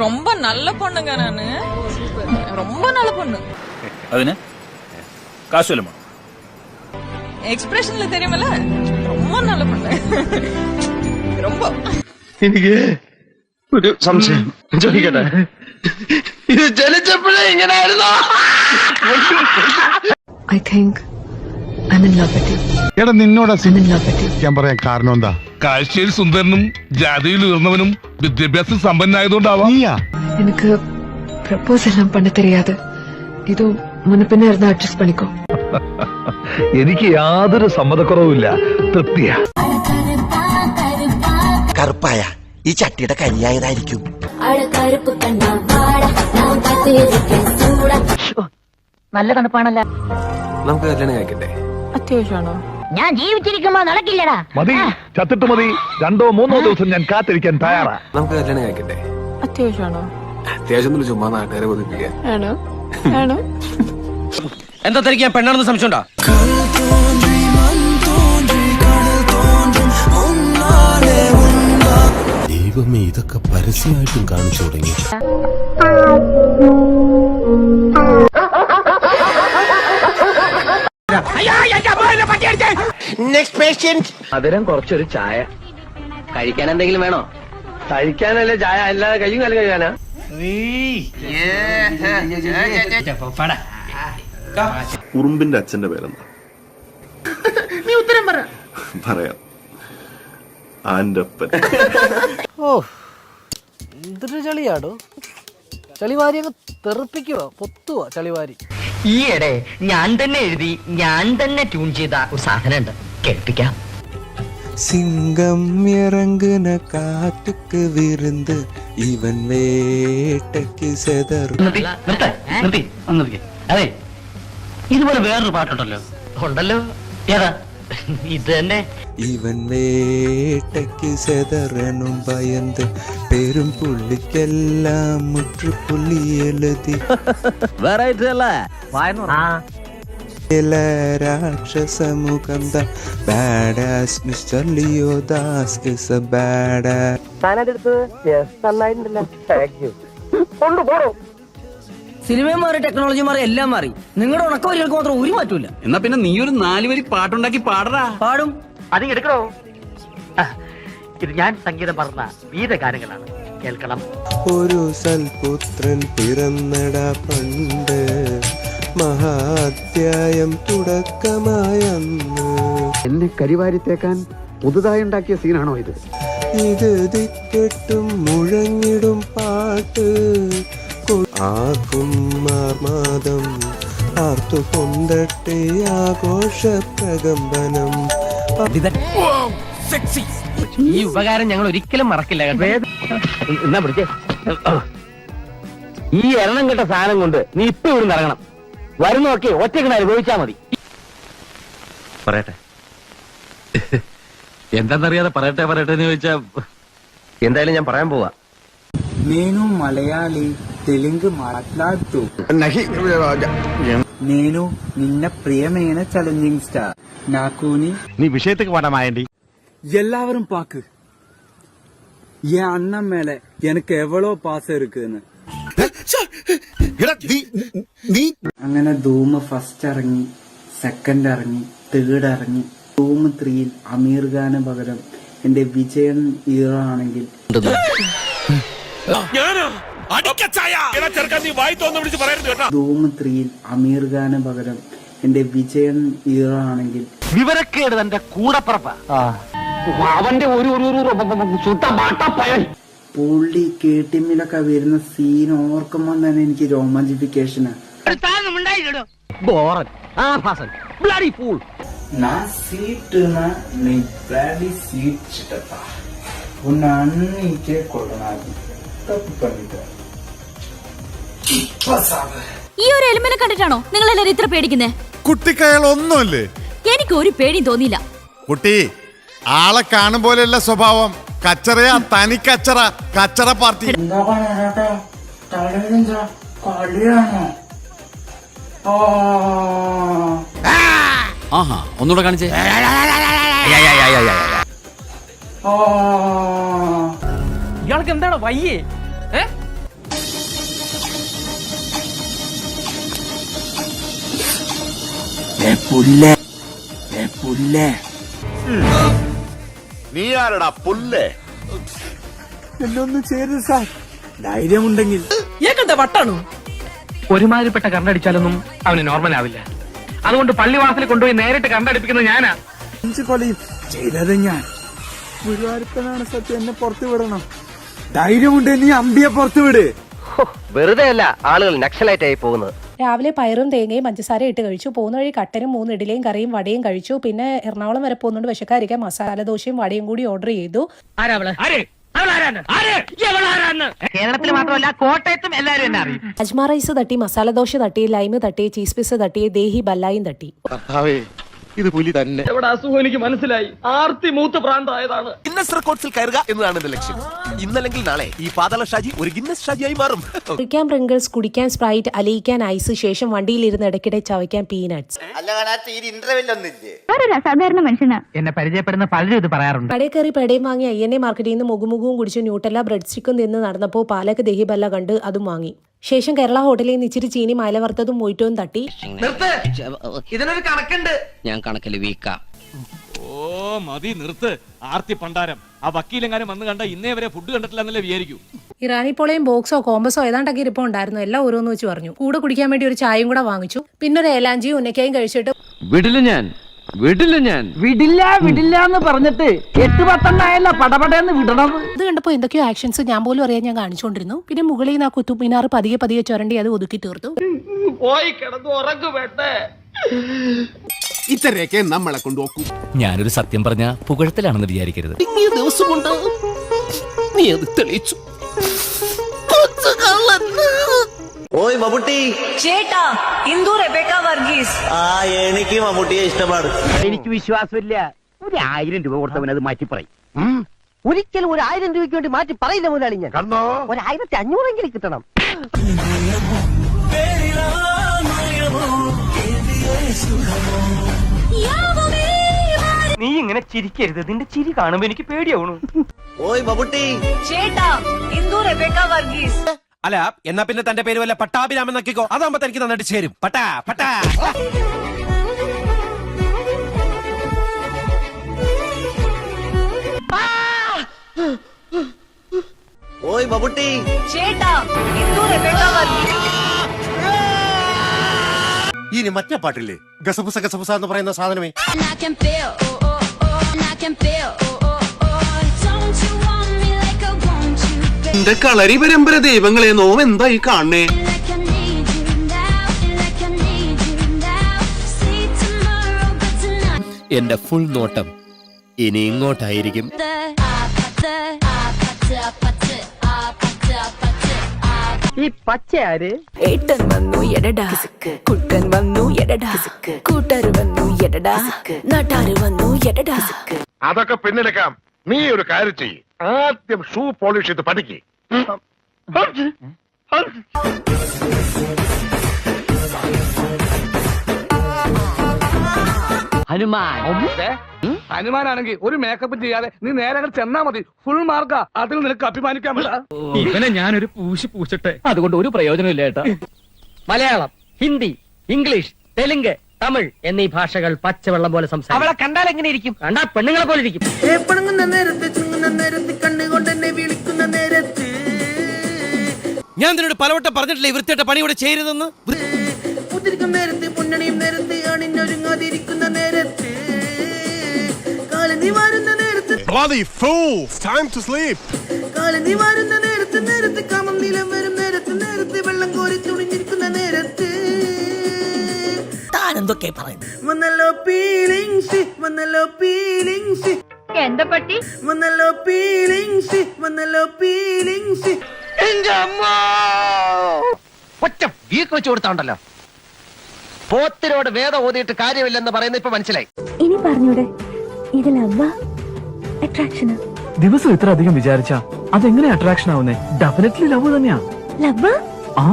ரொம்ப நல்ல பொண்ணுங்க நானு ரொம்ப நல்ல பொண்ணு അതിന് കാശ് വല്ലതും വേണോ? எக்ஸ்பிரஷன்ல தெரியுமல ரொம்ப நல்ல பொண்ணு ரொம்ப എനിക്ക് ഒരു സംശയം ചോദിക്കട്ടെ ഇത് ജനിച്ചപ്പോഴേ ഇങ്ങനായിരുന്നോ I think I'm in love with you. എടാ നിന്നോട് I'm in love with you. ഞാൻ പറയാൻ കാരണം എന്താ കാഴ്ചയിൽ സുന്ദരനും ജാതിയിൽ ഉയർന്നവനും വിദ്യാഭ്യാസം സമ്പന്നായതുകൊണ്ടാവാം നീയാ எனக்கு ப்ரப்போஸ் எல்லாம் பண்ண தெரியாது இது முன்ன பின்ன இருந்தா அட்ஜஸ்ட் பண்ணிக்கோ എനിക്ക് യാതൊരു സമ്മതക്കുറവുമില്ല തൃപ്തിയാ കറുപ്പായ ഈ ചട്ടിയുടെ കരിയായതായിരിക്കും അഴകറുപ്പ് കണ്ണ വാട നാം കാത്തിരിക്കാൻ ചൂട നല്ല തണുപ്പാണല്ലോ നമുക്ക് കല്യാണം കഴിക്കട്ടെ അത്യാവശ്യമാണോ ഞാൻ ജീവിച്ചിരിക്കുമ്പോ നടക്കില്ലടാ. മതി ചത്തിട്ട് മതി. രണ്ടോ മൂന്നോ ദിവസം ഞാൻ കാത്തിരിക്കാൻ തയ്യാറാ. നമുക്ക് കല്യാണം കഴിക്കട്ടെ. അത്യാവശ്യമാണോ? അത്യാവശ്യം ചുമ്മാ നാട്ടുകാരെ കൊതിപ്പിക്കാൻ ആണോ? ആണോ? എന്താ തനിക്ക് ഞാൻ പെണ്ണാണെന്ന് സംശയമുണ്ടോ? ദൈവമേ ഇതൊക്കെ പരസ്യമായിട്ടും കാണിച്ചു തുടങ്ങി. നെക്സ്റ്റ് പേഷ്യന്റ് മധുരം കുറച്ചൊരു ചായ. കഴിക്കാൻ എന്തെങ്കിലും വേണോ? കഴിക്കാനല്ലേ ചായ? അല്ലാതെ കയ്യും കാലം കഴിക്കാനാ? ഉറുമ്പിന്റെ അച്ഛന്റെ പേരെന്താ? നീ ഉത്തരം പറ. പറയാം. ആൻഡപ്പൻ എന്തൊരു ചളിയാടോ. ചളിവാരി അങ്ങ് തെറിപ്പിക്കുക പൊത്തുക ചളിവാരി. ഈയിടെ ഞാൻ തന്നെ എഴുതി ഞാൻ തന്നെ ട്യൂൺ ചെയ്ത ഒരു സാധനം ഉണ്ട് കേൾപ്പിക്കാം സിംഗം ഇറങ്ങുന കാറ്റുക്ക് വിരുന്ന് ഇവൻ വേട്ടയ്ക്ക് സെതർ നിർത്തി നിർത്ത നിർത്തി ഒന്ന് നിർത്തി അതെ ഇതുപോലെ വേറൊരു പാട്ടുണ്ടല്ലോ ഉണ്ടല്ലോ ഏതാ ഇത് തന്നെ ഇവൻ വേട്ടയ്ക്ക് സെതറനും ഭയന്ന് പെരും പുള്ളിക്കെല്ലാം മുற்றுപുള്ളി എഴുതി ആ. രാക്ഷസമുഖം badass mister Leo Das is a badass സിനിമയും മാറി ടെക്നോളജി മാറി എല്ലാം മാറി. നിങ്ങളുടെ ഉണക്കവരികൾക്ക് മാത്രം ഒരു മാറ്റൂല എന്നാ പിന്നെ നീ ഒരു നാലുവരി പാട്ടുണ്ടാക്കി പാടടാ. പാടും. അത് എടുക്കണോ ഇത് ഞാൻ സംഗീതം പറഞ്ഞ ഗീതഗാനങ്ങളാണ് കേൾക്കണം. ഒരു സൽപുത്രൻ പിറന്നട പണ്ട്. മഹാധ്യായം തുടക്കമായന്ന് എന്നെ കരിവാരിത്തേക്കാൻ പുതുതായി ഉണ്ടാക്കിയ സീനാണോ ഇത്? ഇത് ദിക്കെട്ടും മുഴങ്ങിടും പാട്ട്. ആർക്കും മാർമാദം ആർത്തു കൊണ്ടട്ടെ ആഘോഷ പ്രകമ്പനം ഈ ഉപകാരം ഞങ്ങൾ ഒരിക്കലും മറക്കില്ല എന്നാ പിടിച്ചേ? ഈ എണ്ണം കെട്ട സാധനം കൊണ്ട് നീ ഇപ്പൊ ഇവിടുന്ന് ഇറങ്ങണം. വരുന്നൊക്കെ ഒറ്റക്കിണ ചോദിച്ചാ മതി. പറയട്ടെ. എന്താന്നറിയാതെ പറയട്ടെ പറയട്ടെ എന്ന് ചോദിച്ചാ എന്തായാലും ഞാൻ പറയാൻ പോവാ. నేను മലയാളി തെലുങ്ക് మాట్లాడుతూ నేను నిన్న ప్రియమైన ఛాలెంజింగ్ స్టార్ నాకు నీ విషయతకు వనమాయండి എല്ലാവരും പാക്ക്. ഈ അണ്ണൻ മേലെ എനിക്ക് എവളോ പാസ് എടുക്കുന്നു. നീ അങ്ങനെ ധൂമ് ഫസ്റ്റ് ഇറങ്ങി സെക്കൻഡ് ഇറങ്ങി തേർഡ് ഇറങ്ങി. ധൂമ് ത്രീയിൽ അമീർ ഖാന് പകരം എന്റെ വിജയൻ ഹീറോ ആണെങ്കിൽ ധൂമ് ത്രീയിൽ അമീർ ഖാന് പകരം എന്റെ വിജയൻ ഹീറോ ആണെങ്കിൽ വിവരക്കേട് തന്റെ കൂടപ്പറപ്പ. അവന്റെ ഒരു ഒരു ഒരു ടി പുള്ളി കേട്ടിമ്മിലൊക്കെ വരുന്ന സീൻ ഓർക്കുമ്പോൾ തന്നെ എനിക്ക് രോമാഞ്ചിഫിക്കേഷനാ. ബോറൻ ആ ഭാസൻ ബ്ലഡി ഫൂൾ நான் சீட்டுனா நீ பிளாடி சீட் சிட்டப்பா உன்னை அன்னைக்கே கொள்ளனாது தப்பு பண்ணிட்டேன் இப்ப சாவ ഈ ഒരു എലിമെന്റ് കണ്ടിട്ടാണോ നിങ്ങൾ എല്ലാരും ഇത്ര പേടിക്കുന്നേ കുട്ടിക്കയൽ ഒന്നുമല്ലേ എനിക്ക് ഒരു പേടിയും തോന്നിയില്ല കുട്ടി ആളെ കാണും പോലെയല്ല സ്വഭാവം കച്ചറയാ തനി കച്ചറ കച്ചറ പാർട്ടി എന്താ കാണാനാട്ടാ തലേന്നെന്താ കളിയാണോ ആ ആഹാ ഒന്നുകൂടെ കാണിച്ചേ. ഇയാൾക്ക് എന്താണ് വയ്യേ? നീ ആരടാ പുല്ലേ? എന്നൊന്നും ചേരുത് സാർ. ധൈര്യമുണ്ടെങ്കിൽ. ഏക്കെന്താ വട്ടാണോ? ഒരുമാതിരിപ്പെട്ട കണ്ടടിച്ചാലൊന്നും അവന് നോർമൽ ആവില്ല. അതുകൊണ്ട് പള്ളിവാസൽ കൊണ്ടുപോയി നേരിട്ട് കണ്ടടിപ്പിക്കുന്നത് ഞാനാ. അഞ്ചു കൊലയും ചെയ്തത് ഞാൻ. ഗുരുവായൂരപ്പനാണ് സത്യം എന്നെ പുറത്തു വിടണം. ധൈര്യമുണ്ട് നീ അമ്പിയെ പുറത്തു വിട്. വെറുതെ അല്ല ആളുകൾ നക്സലൈറ്റ് ആയി പോകുന്നത്. രാവിലെ പയറും തേങ്ങയും പഞ്ചസാര ഇട്ട് കഴിച്ചു. പോകുന്ന വഴി കട്ടനും മൂന്ന് ഇഡലിയും കറിയും വടയും കഴിച്ചു. പിന്നെ എറണാകുളം വരെ പോകുന്നുണ്ട് വിശക്കാരിക്കാൻ മസാല ദോശയും വടയും കൂടി ഓർഡർ ചെയ്തു. കേരളത്തിൽ മാത്രമല്ല കോട്ടയത്തും എല്ലാരും എന്നെ അറിയും. അജ്മ റൈസ് തട്ടി മസാല ദോശ തട്ടി ലൈമ് തട്ടി ചീസ് പിസ് തട്ടി ദേഹി ബല്ലായും തട്ടി. ഇത് പുലി തന്നെ. ഇവിടെ അസുഖം എനിക്ക് മനസ്സിലായി? ആർത്തി മൂത്ത് പ്രാന്തായതാണ്. ഗിന്നസ് റെക്കോർഡ്സിൽ കയറുക എന്നതാണ് എന്റെ ലക്ഷ്യം. ഇന്നല്ലെങ്കിൽ നാളെ ഈ പാതാള ഷാജി ഒരു ഗിന്നസ് ഷാജിയായി മാറും. കുടിക്കാൻ പ്രിങ്കിൾസ് കുടിക്കാൻ സ്പ്രൈറ്റ് അലയിക്കാൻ ഐസ് ശേഷം വണ്ടിയിലിരുന്ന് ഇടയ്ക്കിടെ ചവയ്ക്കാൻ പീനട്സ് സാധാരണ മനുഷ്യനാ. എന്നെ പരിചയപ്പെടുന്ന പലരും ഇത് പറയാറുണ്ട്. കടയിൽ കയറി പെടയും വാങ്ങി അയ്യനെ മാർക്കറ്റിൽ നിന്ന് മുഖമുഖവും കുടിച്ച് ന്യൂട്ടല്ല ബ്രെഡ് സ്റ്റിക്കും തിന്ന് നടന്നപ്പോൾ പാലക്ക് ദഹിബല്ല കണ്ട് അതും വാങ്ങി. ശേഷം കേരള ഹോട്ടലിൽ നിന്ന് ഇച്ചിരി ചീനി മല വറുത്തതും മൊയ്റ്റവും തട്ടി ഇതിനൊരു കണക്കുണ്ട്. ഞാൻ കണക്കിൽ വീക്കാ. ഓ മതി നിർത്ത്. ആർത്തി പണ്ടാരം. ആ വക്കീലെങ്ങാനും വന്ന് കണ്ട ഇന്നേ വരെ ഫുഡ് കണ്ടിട്ടില്ലെന്നല്ലേ ഇറാനി പോളയും ബോക്സോ കോമ്പസോ ഏതാണ്ടൊക്കെ ഇരിപ്പം ഉണ്ടായിരുന്നു. എല്ലാം ഓരോന്ന് വെച്ച് പറഞ്ഞു. കൂടെ കുടിക്കാൻ വേണ്ടി ഒരു ചായയും കൂടെ വാങ്ങിച്ചു. പിന്നെ ഒരു ഏലാഞ്ചിയും ഉന്നക്കായും കഴിച്ചിട്ട് വിടില്ല ഞാൻ. വിടില്ല ഞാൻ. വിടില്ല വിടില്ല എന്ന് പറഞ്ഞിട്ട് എട്ട് പത്തെണ്ണായല്ല പടപടയെന്ന് വിടണത്. ഇത് കണ്ടപ്പോൾ എന്തൊക്കെയോ ആക്ഷൻസ് ഞാൻ പോലും അറിയാൻ ഞാൻ കാണിച്ചുകൊണ്ടിരുന്നു പിന്നെ മുകളിൽ നിന്ന് ആ കുത്തുബ് മിനാർ പതിയെ പതിയെ ചുരണ്ടി അത് ഒതുക്കി തീർത്തു. പോയി കിടന്ന് ഉറങ്ങു വേണ്ടേ ഇത്രയൊക്കെ നമ്മളെ കൊണ്ടുപോക്കും ഞാനൊരു സത്യം പറഞ്ഞ പുകഴത്തിലാണെന്ന് വിചാരിക്കരുത്. ഈ ദിവസം കൊണ്ട് നീ അത് തെളിയിച്ചു. ഓയ് മമ്മൂട്ടി. ചേട്ടാ ഇന്ദു റെബേക്ക വർഗീസ്. ആ എനിക്ക് മമ്മൂട്ടിയെ ഇഷ്ടമാണ്. എനിക്ക് വിശ്വാസമില്ല. ഒരു ആയിരം രൂപ കൊടുത്തവൻ അത് മാറ്റി പറയും. ഒരിക്കലും ഒരു ആയിരം രൂപയ്ക്ക് വേണ്ടി മാറ്റി പറയില്ല മുതലാളി ഞാൻ. ഒരു ആയിരത്തി അഞ്ഞൂറെങ്കിലും കിട്ടണം. നീ ഇങ്ങനെ ചിരിക്കരുത്. നിന്റെ ചിരി കാണുമ്പോ എനിക്ക് പേടിയാവണു. ഓയ് മമ്മൂട്ടി. ചേട്ടാ ഇന്ദു റെബേക്ക വർഗീസ്. അല്ല എന്നാ പിന്നെ തന്റെ പേര് വല്ല പട്ടാഭിരാമൻ നക്കിക്കോ അതാകുമ്പോ തനിക്ക് നന്നായിട്ട് ചേരും. പട്ടാ പട്ടാ. ഓയ് മമ്മൂട്ടി. വർഗീസ് ഇനി മറ്റേ പാട്ടില്ലേ? ഗസപുസ ഗസപുസ എന്ന് പറയുന്ന സാധനമേ. എന്റെ കളരി പരമ്പര ദൈവങ്ങളെ നോം എന്തായി കാണേ എന്റെ ഫുൾ നോട്ടം ഇനി ഇങ്ങോട്ടായിരിക്കും. ഈ ഏട്ടൻ വന്നു എടടാ. കുട്ടൻ വന്നു എടടാ. വന്നു എടടാ. നാട്ടാര് വന്നു എടടാ. അതൊക്കെ പിന്നിലേക്കാം. നീ ഒരു കാര്യം ചെയ്യ്. ആദ്യം ഷൂ പോളിഷ് ചെയ്ത് പഠിക്ക് ഹനുമാൻ. ഹനുമാനാണെങ്കിൽ ഒരു മേക്കപ്പ് ചെയ്യാതെ നീ നേരെ അങ്ങട് ചെന്നാ മതി. ഫുൾ മാർക്കാ അതിൽ നിനക്ക് അഭിമാനിക്കാൻ പറ്റാ ഇവനെ ഞാനൊരു പൂശി പൂശട്ടെ. അതുകൊണ്ട് ഒരു പ്രയോജനമില്ല ഏട്ടാ. മലയാളം ഹിന്ദി ഇംഗ്ലീഷ് തെലുങ്ക് തമിഴ് എന്നീ ഭാഷകൾ പച്ചവെള്ളം പോലെ സംസാരിക്കും. അവളെ കണ്ടാൽ എങ്ങനെ ഇരിക്കും? കണ്ടാ പെണ്ണുങ്ങളെ പോലെ ഇരിക്കും. നേരത്ത് ചുങ്ങുന്ന നേരത്ത് കണ്ണുകൊണ്ട് എന്നെ വിളിക്കുന്ന നേരത്ത്. ഞാൻ നിന്നോട് പലവട്ടം പറഞ്ഞിട്ടില്ലേ വൃത്തിയായിട്ട പണി ഇവിടെ ചെയ്യരുതെന്ന്? മുതിരിക്കും നേരത്ത് പൊന്നണിയും നേരത്ത് അണിഞ്ഞൊരുങ്ങാതിരിക്കുന്ന നേരത്ത്. കാലനി വരുന്ന നേരത്ത്. Bloody fool! It's time to sleep! കാലനി വരുന്ന നേരത്ത് നേരത്ത് കാമം നിലം വരും നേരത്ത് നേരത്ത് വെള്ളം കോരി തുണിഞ്ഞിരിക്കുന്ന നേരത്ത്. എന്തൊക്കെ പറയുന്നു വന്നല്ലോ ഫീലിങ്സ് വന്നല്ലോ ഫീലിങ്സ് എന്താ പറ്റി വന്നല്ലോ ഫീലിങ്സ് വന്നല്ലോ അമ്മ! ഒറ്റ വീക്ക് വെച്ച് കൊടുത്താണ്ടല്ലോ. പോത്തിനോട് വേദം ഓതിയിട്ട് കാര്യമില്ലെന്ന് പറയുന്നത് ഇപ്പൊ മനസ്സിലായി. ഇനി പറഞ്ഞൂടെ ഇതിൽ ലവ്വ അട്രാക്ഷന് ദിവസം ഇത്ര അധികം വിചാരിച്ച അതെങ്ങനെ അട്രാക്ഷൻ ആവുന്നേ? ഡെഫിനറ്റ്ലി ലവ് തന്നെയാ. ലവ് ആ.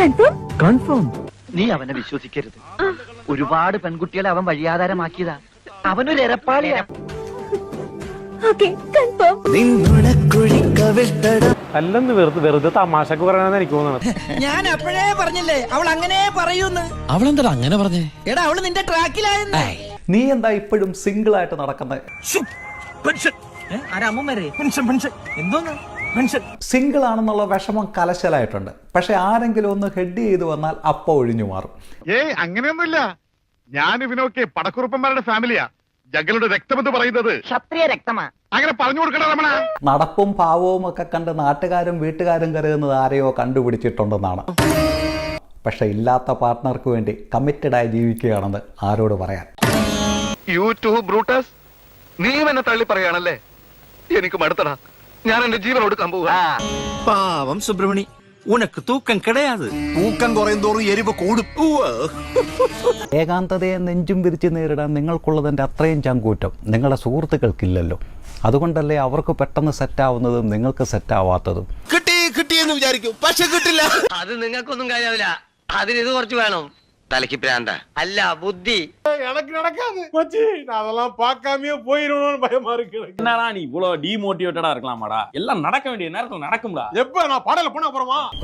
കൺഫേം കൺഫേം നീ അവനെ വിശ്വസിക്കരുത്. ഒരുപാട് പെൺകുട്ടികളെ അവൻ വഴിയാധാരമാക്കിയതാ. അവനൊരു എരപ്പാളിയാ അല്ലെന്ന് വെറുതെ വെറുതെ തമാശക്ക് പറയണെന്ന് എനിക്ക് തോന്നുന്നത് ഞാൻ അപ്പോഴേ പറഞ്ഞില്ലേ അവൾ അങ്ങനെ പറയൂന്ന്. അവൾ എന്താ അങ്ങനെ പറഞ്ഞേ? എടാ അവൾ നിന്റെ ട്രാക്കിലായെന്ന് നീ എന്താ ഇപ്പോഴും സിംഗിൾ ആയിട്ട് നടക്കുന്നത് സിംഗിൾ ആണെന്നുള്ള വിഷമം കലശലായിട്ടുണ്ട്. പക്ഷെ ആരെങ്കിലും ഒന്ന് ഹെഡ് ചെയ്തു വന്നാൽ അപ്പ ഒഴിഞ്ഞു മാറും. ഏയ് അങ്ങനെയൊന്നുമില്ല. ഞാൻ ഇവനൊക്കെ പടക്കുറുപ്പന്മാരുടെ ഫാമിലിയാ ജഗലുടെ രക്തമെന്ന് പറയുന്നത്. ക്ഷത്രിയ രക്തമാ. അങ്ങനെ പറഞ്ഞു കൊടുക്കണ രമണ. നടപ്പും ഭാവവും ഒക്കെ കണ്ട് നാട്ടുകാരും വീട്ടുകാരും കരുതുന്നത് ആരെയോ കണ്ടുപിടിച്ചിട്ടുണ്ടെന്നാണ്. പക്ഷെ ഇല്ലാത്ത പാർട്ട്ണർക്ക് വേണ്ടി കമ്മിറ്റഡായി ജീവിക്കുകയാണെന്ന് ആരോട് പറയാൻ? യു ടു ബ്രൂട്ടസ് നീ എന്നെ തള്ളി പറയാണല്ലേ എനിക്ക് മടുത്തടാ ഞാൻ എന്റെ ജീവൻ കൊടുക്കാൻ പോവാ പാവം സുബ്രഹ്മണി. ഉനക്ക് തൂക്കം കിടയാത് തൂക്കം കുറയും തോറും എരിവ് കൂടും ഏകാന്തതയെ നെഞ്ചും വിരിച്ച് നേരിടാൻ നിങ്ങൾക്കുള്ളതിന്റെ അത്രയും ചങ്കൂറ്റം. നിങ്ങളുടെ സുഹൃത്തുക്കൾക്കില്ലല്ലോ. അതുകൊണ്ടല്ലേ അവർക്ക് പെട്ടെന്ന് സെറ്റ് സെറ്റാവുന്നതും നിങ്ങൾക്ക് സെറ്റാവാത്തതും. കിട്ടി കിട്ടിയെന്ന് വിചാരിക്കും. പക്ഷെ കിട്ടില്ല. അത് നിങ്ങൾക്കൊന്നും കാര്യമില്ല. അതിന് ഇത് കുറച്ച് വേണം. തലക്ക് പ്രാന്ത അല്ല ബുദ്ധി என்னடா நீ இவ்வளவு டிமோட்டிவேட்டடா இருக்கலாமாடா எல்லாம் நடக்க வேண்டிய நேரத்துல நடக்கும்டா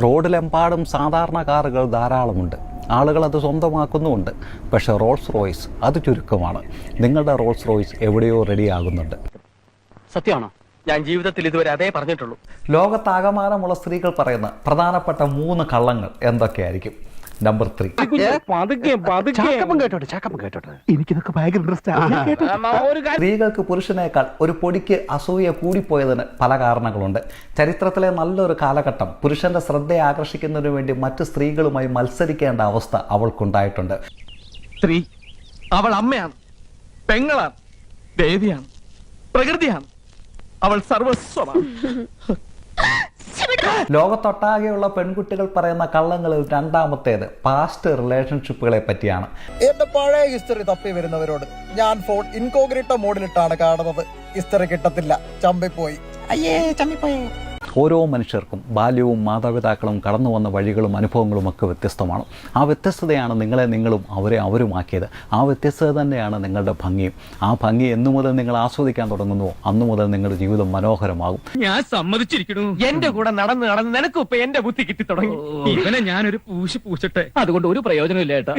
റോഡിലെമ്പാടും സാധാരണ കാറുകൾ ധാരാളമുണ്ട് ആളുകൾ അത് സ്വന്തമാക്കുന്നുമുണ്ട് പക്ഷേ റോൾസ് റോയ്സ് അത് ചുരുക്കമാണ് നിങ്ങളുടെ റോൾസ് റോയ്സ് എവിടെയോ റെഡിയാകുന്നുണ്ട് സത്യമാണോ ഞാൻ ജീവിതത്തിൽ ഇതുവരെ അതേ പറഞ്ഞിട്ടുള്ളൂ ലോകത്താകമാനമുള്ള സ്ത്രീകൾ പറയുന്ന പ്രധാനപ്പെട്ട മൂന്ന് കള്ളങ്ങൾ എന്തൊക്കെയായിരിക്കും നമ്പർ ത്രീ എനിക്കിതൊക്കെ ഭയങ്കര സ്ത്രീകൾക്ക് പുരുഷനേക്കാൾ ഒരു പൊടിക്ക് അസൂയ കൂടിപ്പോയതിന് പല കാരണങ്ങളുണ്ട്. ചരിത്രത്തിലെ നല്ലൊരു കാലഘട്ടം പുരുഷന്റെ ശ്രദ്ധയെ ആകർഷിക്കുന്നതിനു വേണ്ടി മറ്റു സ്ത്രീകളുമായി മത്സരിക്കേണ്ട അവസ്ഥ അവൾക്കുണ്ടായിട്ടുണ്ട്. സ്ത്രീ അവൾ അമ്മയാണ് പെങ്ങളാണ് ദേവിയാണ് പ്രകൃതിയാണ്. അവൾ സർവസ്വമാണ്. ലോകത്തൊട്ടാകെയുള്ള പെൺകുട്ടികൾ പറയുന്ന കള്ളങ്ങളിൽ രണ്ടാമത്തേത് പാസ്റ്റ് റിലേഷൻഷിപ്പുകളെ പറ്റിയാണ്. എന്റെ പഴയ ഹിസ്റ്ററി തപ്പി വരുന്നവരോട് ഞാൻ ഫോൺ ഇൻകോഗ്രിറ്റ മോഡിലിട്ടാണ് കാണുന്നത്. ഹിസ്റ്ററി കിട്ടത്തില്ല. ചമ്പിപ്പോയി അയ്യേ ചമ്മിപ്പോയി. ഓരോ മനുഷ്യർക്കും ബാല്യവും മാതാപിതാക്കളും കടന്നു വന്ന വഴികളും അനുഭവങ്ങളും ഒക്കെ വ്യത്യസ്തമാണ്. ആ വ്യത്യസ്തതയാണ് നിങ്ങളെ നിങ്ങളും അവരെ അവരുമാക്കിയത്. ആ വ്യത്യസ്തത തന്നെയാണ് നിങ്ങളുടെ ഭംഗിയും ആ ഭംഗി എന്നു മുതൽ നിങ്ങൾ ആസ്വദിക്കാൻ തുടങ്ങുന്നുവോ അന്നു മുതൽ നിങ്ങളുടെ ജീവിതം മനോഹരമാകും. ഞാൻ സമ്മതിച്ചിരിക്കുന്നു. എന്റെ കൂടെ നടന്ന് നടന്ന് നിനക്കും ഇപ്പൊ എന്റെ ബുദ്ധി കിട്ടി തുടങ്ങി ഇവനെ ഞാനൊരു പൂശി പൂശട്ടെ. അതുകൊണ്ട് ഒരു പ്രയോജനമില്ല ഏട്ടാ.